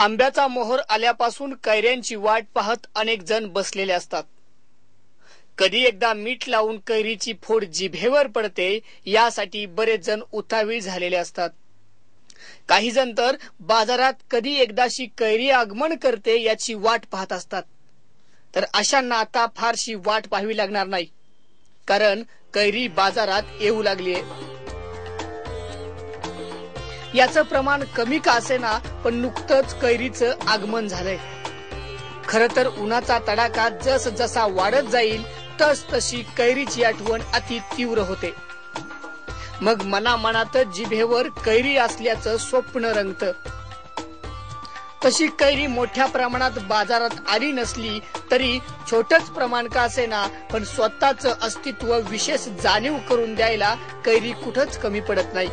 आंब्याचा मोहर आल्यापासून कैऱ्यांची वाट पाहत अनेक जण बसलेले असतात. कधी एकदा मीठ लावून कैरीची फोड जिभेवर पडते यासाठी बरेच जण उतावीळ झालेले असतात. काही जण तर बाजारात कधी एकदाशी कैरी आगमन करते याची वाट पाहत असतात. तर अशांना आता फारशी वाट पाहावी लागणार नाही. कारण कैरी बाजारात येऊ लागलीये. याचं प्रमाण कमी का असेना पण नुकतंच कैरीचं आगमन झालंय. खर तर उन्हाचा तडाखा जस जसा वाढत जाईल तस तशी कैरीची आठवण अति तीव्र होते. मग मनामनातच जिभेवर कैरी असल्याचं स्वप्न रंगत. तशी कैरी मोठ्या प्रमाणात बाजारात आली नसली तरी छोटच प्रमाण का असेना पण स्वतःच अस्तित्व विशेष जाणीव करून द्यायला कैरी कुठंच कमी पडत नाही.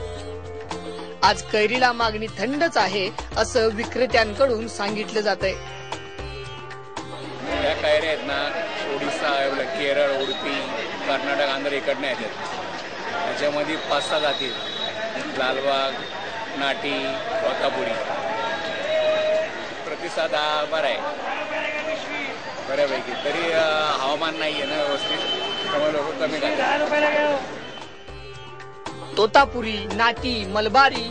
आज कैरीला मागणी थंडच आहे असं विक्रेत्यांकडून सांगितलं जात आहे या कैऱ्या आहेत ना ओडिसा केरळ उडपी कर्नाटक आंध्र इकडनं येतात. त्याच्यामध्ये पाच सहा जाती आहेत. लालबाग नाटी कोतापुरी प्रतिसाद हा बरा आहे. बऱ्यापैकी. तरी हवामान नाही आहे ना व्यवस्थित. त्यामुळे लोक कमी खातात. तोतापुरी नाटी मलबारी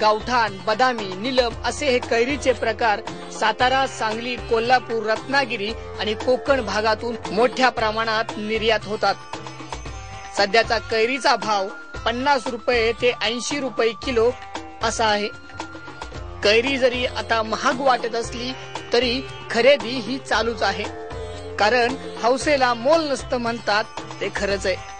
गावठाण बदामी निलम असे हे कैरीचे प्रकार सातारा सांगली कोल्हापूर रत्नागिरी आणि कोकण भागातून मोठ्या प्रमाणात निर्यात होतात. सध्याचा कैरीचा भाव पन्नास रुपये ते ऐंशी रुपये किलो असा आहे. कैरी जरी आता महाग वाटत असली तरी खरेदी ही चालूच आहे. कारण हौसेला मोल नसतं म्हणतात ते खरंच आहे.